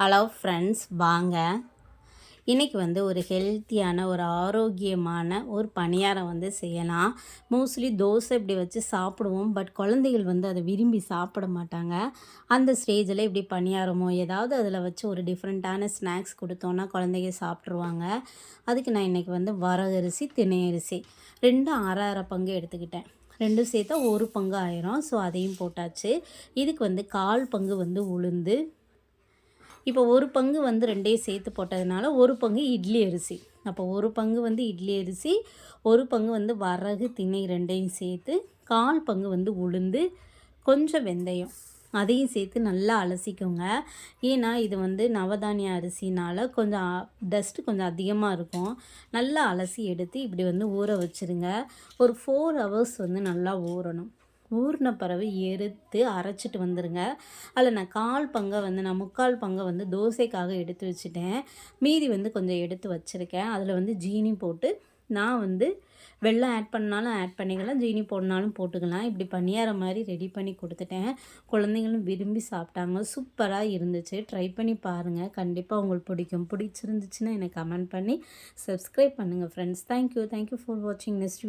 Hello friends வாங்க. இன்றைக்கி வந்து ஒரு ஹெல்த்தியான ஒரு ஆரோக்கியமான ஒரு பணியாரம் வந்து செய்யலாம். மோஸ்ட்லி தோசை இப்படி வச்சு சாப்பிடுவோம். பட் குழந்தைகள் வந்து அதை விரும்பி சாப்பிட மாட்டாங்க. அந்த ஸ்டேஜில் இப்படி பணியாரமோ ஏதாவது அதில் வச்சு ஒரு டிஃப்ரெண்ட்டான ஸ்நாக்ஸ் கொடுத்தோன்னா குழந்தைங்க சாப்பிட்ருவாங்க அதுக்கு நான் இன்றைக்கி வந்து வரகரிசி திணையரிசி ரெண்டும் அரை அரை பங்கு எடுத்துக்கிட்டேன். ரெண்டும் சேர்த்தா ஒரு பங்கு ஆயிரும். ஸோ அதையும் போட்டாச்சு. இதுக்கு வந்து கால் பங்கு வந்து உளுந்து இப்போ ஒரு பங்கு வந்து ரெண்டையும் சேர்த்து போட்டதுனால ஒரு பங்கு இட்லி அரிசி. அப்போ ஒரு பங்கு வந்து இட்லி அரிசி ஒரு பங்கு வந்து வரகு திணை ரெண்டையும் சேர்த்து கால் பங்கு வந்து உளுந்து கொஞ்சம் வெந்தயம். அதையும் சேர்த்து நல்லா அலசிக்கோங்க. ஏன்னா இது வந்து நவதானிய அரிசினால் கொஞ்சம் டஸ்ட்டு கொஞ்சம் அதிகமாக இருக்கும். நல்லா அலசி எடுத்து இப்படி வந்து ஊற வச்சுருங்க. ஒரு ஃபோர் ஹவர்ஸ் வந்து நல்லா ஊறணும். ஊர்ன பிறகு எடுத்து அரைச்சிட்டு வந்துடுங்க அதில் நான் கால் பங்கை வந்து நான் முக்கால் பங்கை வந்து தோசைக்காக எடுத்து வச்சுட்டேன். மீதி வந்து கொஞ்சம் எடுத்து வச்சுருக்கேன். அதில் வந்து ஜீனி போட்டு நான் வந்து வெள்ளம் ஆட் பண்ணாலும் ஆட் பண்ணிக்கலாம் ஜீனி போடனாலும் போட்டுக்கலாம். இப்படி பணியார மாதிரி ரெடி பண்ணி கொடுத்துட்டேன். குழந்தைங்களும் விரும்பி சாப்பிட்டாங்க. சூப்பராக இருந்துச்சு. ட்ரை பண்ணி பாருங்கள் கண்டிப்பாக உங்களுக்கு பிடிக்கும். பிடிச்சிருந்துச்சுன்னா எனக்கு கமெண்ட் பண்ணி சப்ஸ்கிரைப் பண்ணுங்கள் friends thank you thank you for வாட்சிங் நெக்ஸ்ட்